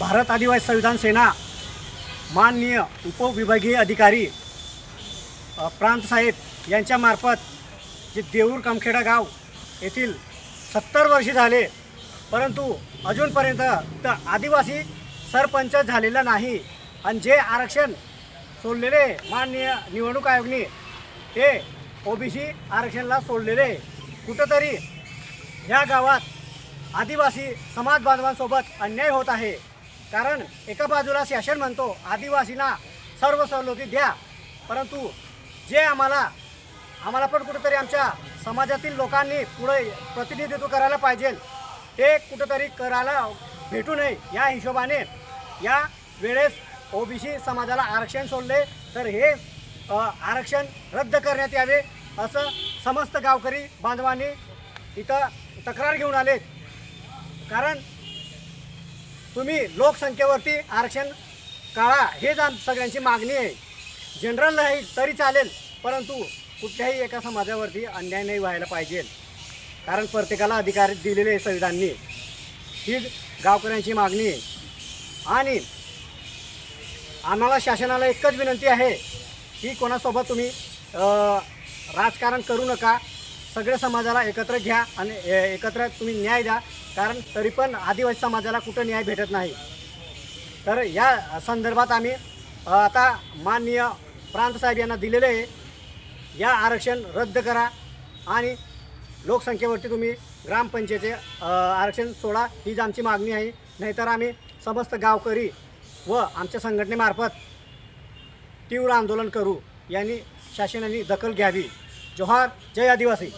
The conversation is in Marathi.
भारत आदिवासी संविधान सेना माननीय उपविभागीय अधिकारी प्रांतसाहेब यांच्यामार्फत जे देऊर कामखेडा गाव येथील सत्तर वर्षे झाले परंतु अजूनपर्यंत तर आदिवासी सरपंच झालेला नाही. आणि जे आरक्षण सोडलेले माननीय निवडणूक आयोगने ते ओबीसी आरक्षणाला सोडलेले कुठंतरी ह्या गावात आदिवासी समाज बांधवांसोबत अन्याय होत आहे. कारण एका बाजूला शासन म्हणतो आदिवासींना सर्व सवलती द्या. परंतु जे आम्हाला आम्हाला पण कुठंतरी आमच्या समाजातील लोकांनी पुढे प्रतिनिधित्व करायला पाहिजे ते कुठंतरी करायला भेटू नये या हिशोबाने या वेळेस ओबीसी समाजाला आरक्षण सोडले तर हे आरक्षण रद्द करण्यात यावे असं समस्त गावकरी बांधवांनी इथं तक्रार घेऊन आले कारण तुम्ही लोकसंख्येवरती आरक्षण काढा हेच आम सगळ्यांची मागणी आहे. जनरल नाही तरी चालेल परंतु कुठल्याही एका समाजावरती अन्याय नाही व्हायला पाहिजे. कारण प्रत्येकाला अधिकार दिलेले आहे संविधानने. ही गावकऱ्यांची मागणी आहे. आणि आम्हाला शासनाला एकच विनंती आहे की कोणासोबत तुम्ही राजकारण करू नका. सगळ्या समाजाला एकत्र घ्या आणि ए- एकत्र तुम्ही न्याय द्या. कारण तरी पण आदिवासी समाजाला कुठं न्याय भेटत नाही. तर या संदर्भात आम्ही आता माननीय प्रांतसाहेब यांना दिलेले आहे. या आरक्षण रद्द करा आणि लोकसंख्येवरती तुम्ही ग्रामपंचायतीचे आरक्षण सोडा. हीच आमची मागणी आहे. नाहीतर आम्ही समस्त गावकरी व आमच्या संघटनेमार्फत तीव्र आंदोलन करू. यांनी शासनाने दखल घ्यावी. જોહાર જય આદિવાસી.